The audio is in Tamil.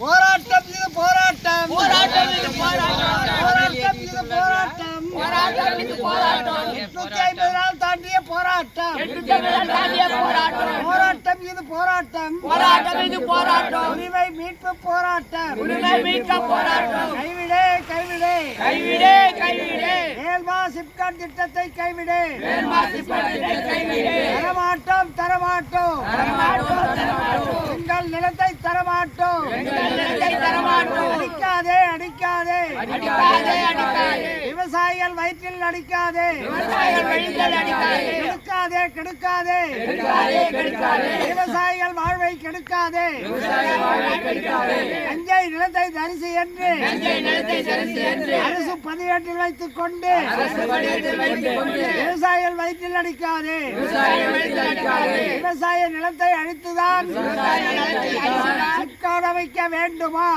போராட்டம் இது போராட்டம். போராட்டம் இது போராட்டம். போராட்டம் இது போராட்டம். போராட்டம் இது போராட்டம். எட்நூத்தி ஐம்பது நாள் தாண்டிய போராட்டம். தாண்டிய போராட்டம். போராட்டம் இது போராட்டம். போராட்டம் இது போராட்டம். உரிமை மீட்பு போராட்டம். உரிமை மீட்க போராட்டம். கைவிடு கைவிடு. கைவிடு கைவிடு. சிப்காட் திட்டத்தை கைவிடு. மேல்மாசி பட்டத்தை கைவிடு. தரமாட்டோம் தரமாட்டோம். தரமாட்டோம் தரமாட்டோம். எங்கள் நிலத்தை தரமாட்டோம். அடிக்காதே அடிக்காதே. விவசாயிகள் வயிற்றில் அடிக்காதே. கெடுக்காதே கெடுக்காதே. விவசாயிகள் வாழ்வை கெடுக்காதே. தஞ்சை நிலத்தை தரிசி என்று அரசு பதிவேட்டில் வைத்துக் கொண்டு விவசாயிகள் வயிற்றில் அடிக்காதே. விவசாய நிலத்தை அழித்துதான். விவசாய வேண்டுமா?